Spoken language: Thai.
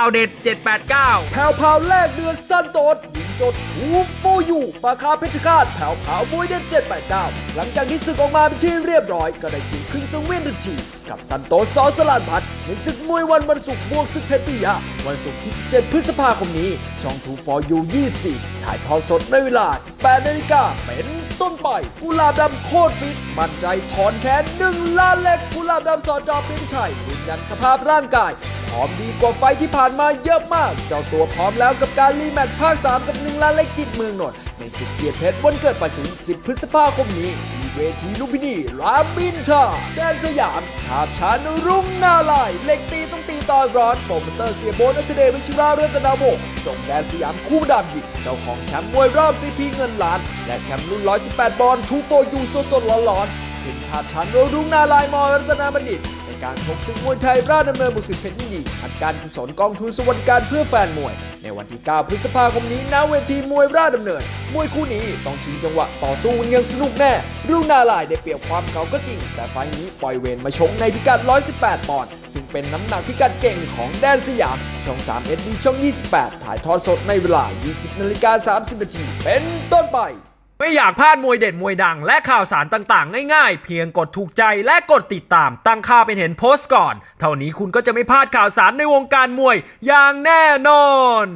าวเด็ด 789 แผ่วพราวแลกเดือนสั้นโตดยิงสดทูโฟยูปาคาเพชรฆาตแผ่วพราวมวยเด็ด 789 หลังจากที่ศึกออกมาเป็นที่เรียบร้อย ก็ได้กินครึ่งสังเวียนทันทีกับสันโตซอสลานพัดในศึกมวยวันวันศุกร์บวกศึกเพชรปิยะ วันศุกร์ที่ 17 พฤษภาคมนี้ ช่องทูฟอร์ยู24 ถ่ายทอดสดในเวลา 18นาฬิกาเป็นต้นไปกุหลาบดำโคตรฟิต มั่นใจถอนแขนหนึ่งล้านเล็กกุหลาบดำสอจอเป็นไทยยืนยันสภาพร่างกาย พร้อมดีกว่าไฟที่ผ่านมาเยอะมาก เจ้าตัวพร้อมแล้วกับการรีแมตช์ภาค 3 กับหนึ่งล้านเล็กจิตเมืองนนท์ในศึกเกียรติเพชรวันเกิดปัจจุบัน10 พฤษภาคมนี้ที่เวทีลุมพินีรามบินทราแดนสยามทาบชานรุ่งนาลายเหล็กตีต้องตีตอนร้อนโปรโมเตอร์เสียโบนัทเดวิชิราเรือนตนาโบส่งแดนสยามคู่ดำหยิบเจ้าของแชมป์มวยรอบซีพีเงินล้าน และแชมป์รุ่น 118บอลทูโฟยูสดๆร้อนๆ ถึงทาบชานรุ่งนาลายมอรัตนาบัณฑิต ในการชกศึกมวยไทยราชดำเนินบุษเพชรยินดีอัดการกุศลกองทุนสวัสดิการเพื่อแฟนมวย ในวันที่ 9 พฤษภาคมนี้ณเวทีมวยราชดำเนิน มวยคู่นี้ต้องชิงจังหวะต่อสู้กันอย่างสนุกแน่รุ่งนาลายได้เปรียบความเก่าก็จริง แต่ไฟนี้ปล่อยเวรมาชกในพิกัด 118 ปอนด์ซึ่งเป็นน้ำหนักพิกัดเก่งของแดนสยาม ช่อง 3 SD ช่อง 28 ถ่ายทอดสดในเวลา 20นาฬิกา30นาทีเป็นต้นไป ไม่อยากพลาดมวยเด็ดมวยดัง และข่าวสารต่างๆ ง่ายๆ เพียงกดถูกใจและกดติดตาม ตั้งค่าเป็นเห็นโพสต์ก่อน เท่านี้คุณก็จะไม่พลาดข่าวสารในวงการมวยอย่างแน่นอน